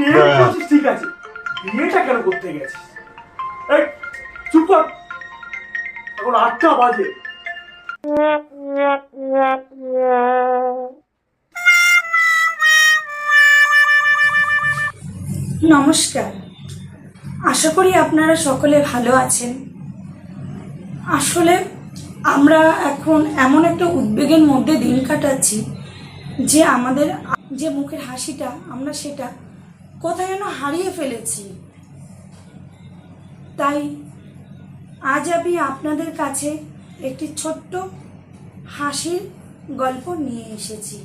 প্রেম করছিস ঠিক আছে। বিয়েটা কেন করতে গেছিস? এই চুপ কর। এখন আটটা বাজে। নমস্কার। আশা করি আপনারা সকলে ভালো আছেন। আসলে আমরা এখন এমন একটা উদ্বেগের মধ্যে দিন কাটাচ্ছি যে আমাদের যে মুখের হাসিটা আমরা সেটা কোথায় যেন হারিয়ে ফেলেছি। তাই আজ আমি আপনাদের কাছে একটি ছোট্ট হাসির গল্প নিয়ে এসেছি।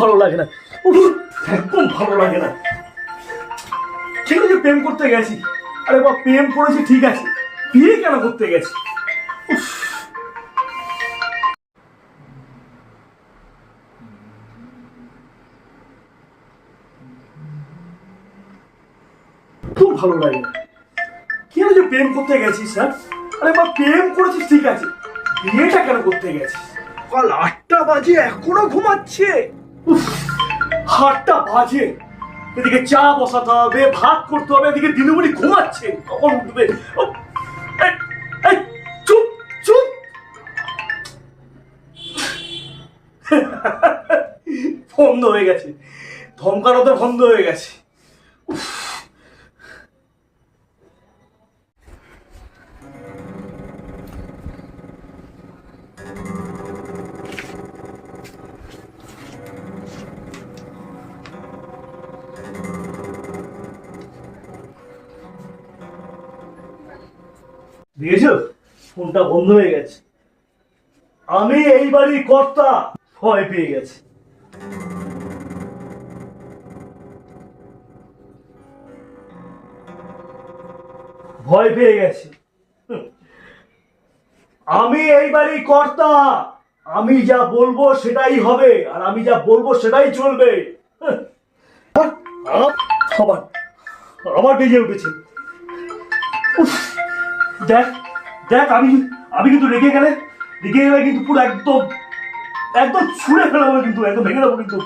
ভালো লাগে না। একদম ভালো লাগে না। ঠিক আছে, প্রেম করতে গেছি। আরে বা প্রেম করেছি, ঠিক আছে। বিয়ে কেন করতে গেছি? খুব ভালো লাগে কেন যে প্রেম করতে গেছিস হ্যাঁ আরে বা প্রেম করেছিস ঠিক আছে। বিয়েটা কেন করতে গেছিস কাল আটটা বাজে, এখনও ঘুমাচ্ছে। আটটা বাজে। এদিকে চা বসাতে হবে, ভাত করতে হবে, এদিকে দিনমণি ঘুমাচ্ছে। কখন উঠবে? চুপ চুপ। বন্ধ হয়ে গেছে। ধমকানো তো বন্ধ হয়ে গেছে। দেখেছ ফোনটা বন্ধ হয়ে গেছে। আমি এই বাড়ির কর্তা ভয় পেয়ে গেছে। ভয় পেয়ে গেছে। আমি এই বাড়ির কর্তা। আমি যা বলব সেটাই হবে, আর আমি যা বলব সেটাই চলবে। হুম। আ- আ- আবার আবার বেজে উঠেছে। দেখ দেখ আমি আমি কিন্তু রেগে গেলে রেগে গেলে কিন্তু পুরো একদম একদম ছুঁড়ে ফেলাবো কিন্তু একদম ভেঙে দেবো কিন্তু।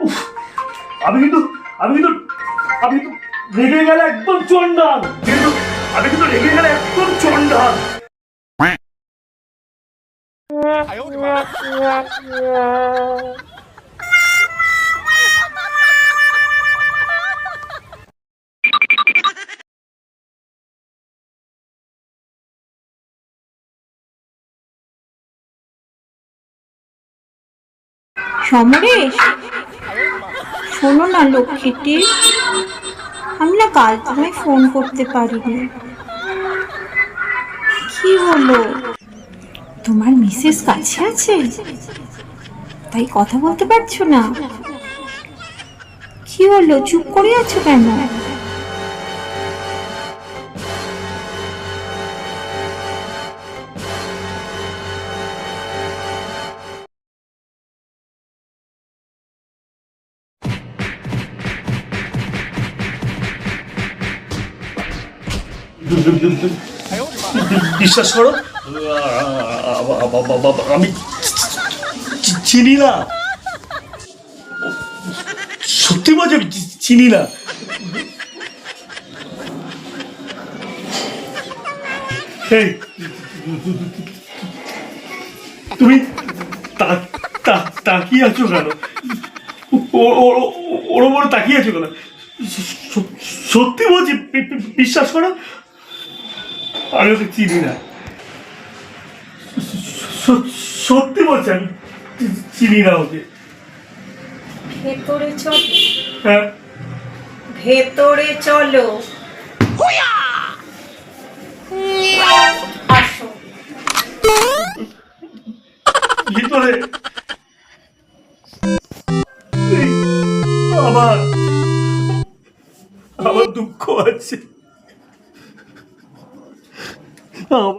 উফ, আমি কিন্তু আমি কিন্তু আমি কিন্তু রেগে গেলে একদম চন্ডাল কিন্তু আমি কিন্তু রেগে গেলে একদম চন্ডাল সমরেশ? শোনো না, লক্ষ্মীটি। আমি না কাল তোমায় ফোন করতে পারিনি। কি হলো? তোমার মিসেস কাছে আছে? তাই কথা বলতে পারছ না? কি হলো? চুপ করে আছো কেন? বিশ্বাস করো? আমি চিনি না। সত্যি বলছি, আমি চিনি না। তুমি তাকিয়ে আছো কেন? ওর ওপর তাকিয়ে আছো কেন? সত্যি বলছি বিশ্বাস করো? আমি ওকে চিনি না। সত্যি বলছি আমি চিনি না ওকে। ভেতরে চলো। হ্যাঁ। ভেতরে চলো। আসো। ভিতরে 야.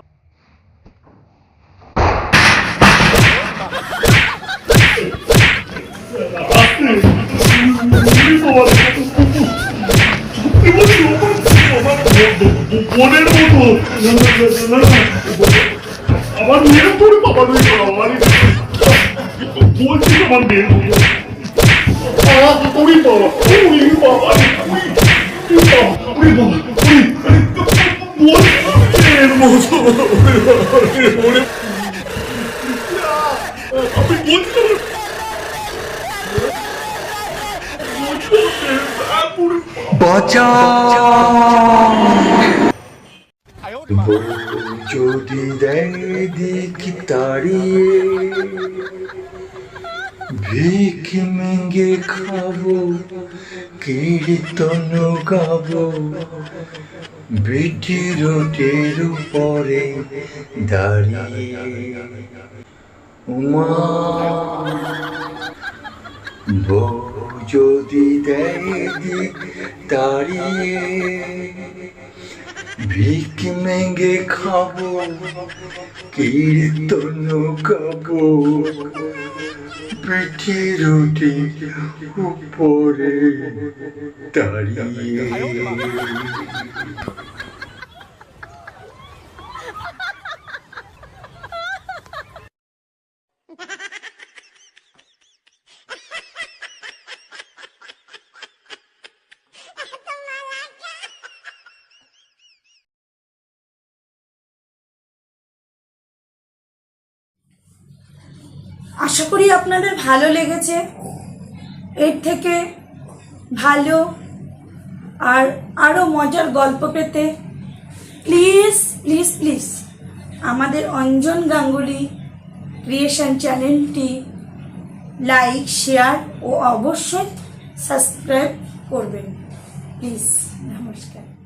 우리 봐, 우리 봐, 우리 봐, 우리 봐. ওরে বাবা ওরে বাবা ওরে বাবা ওরে বাবা ওরে বলছি মেয়ের মতো ওরে আমি বলছি বউ যদি দিক তাড়িয়ে ভিক মেঙ্গে খাব কীর্তন গাবো বিটি রোটের উপরে দাঁড়িয়ে। উমা বউ যদি দেয় দিক তাড়িয়ে। ভিক মেঙ্গে খাব, কীর্তন গাবো পিঠে রুটি উপরে দাঁড়িয়ে। আশা করি আপনাদের ভালো লেগেছে। এর থেকে ভালো আর আরও মজার গল্প পেতে প্লিজ প্লিজ প্লিজ আমাদের অঞ্জন গাঙ্গুলি ক্রিয়েশন চ্যানেলটি লাইক শেয়ার ও অবশ্যই সাবস্ক্রাইব করবেন। প্লিজ নমস্কার।